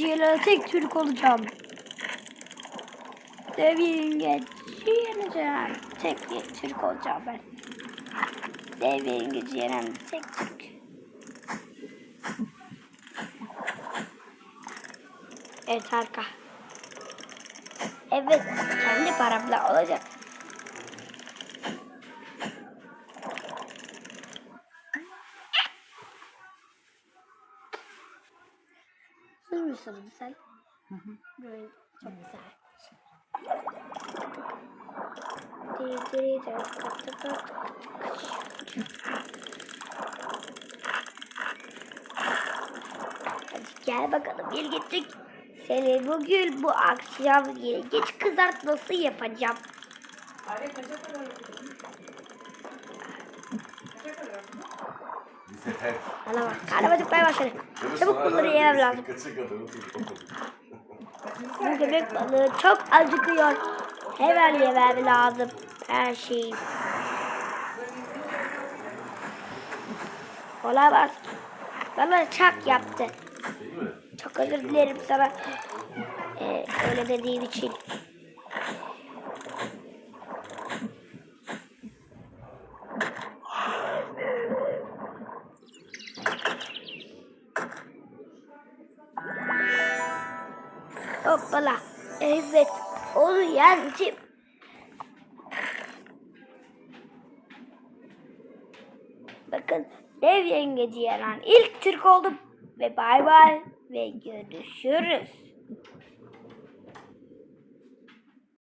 yenen tek Türk olacağım. Dev yengeci yeneceğim. Tek Türk olacağım ben. Dev yengeci yenen tek Türk. Evet harika. Evet kendi paramla olacak. Mısın sen? Böyle çok güzel. Hadi gel bakalım bir gittik. Seni bugün bu akşam geç kızartması yapacağım. Yeter. Bana bak. Karnıma tıkmaya başladı. Çabuk bunları yemem lazım. Bu köpek balığı çok acıkıyor. Hemen yemem lazım. Her şeyi. Olamaz. Bana çak yaptı. Çok özür dilerim sana. Ee, öyle dediğim için. Hoppala. Evet. Onu yendim. Bakın dev yengeci yenen ilk Türk oldum. Ve bay bay ve görüşürüz.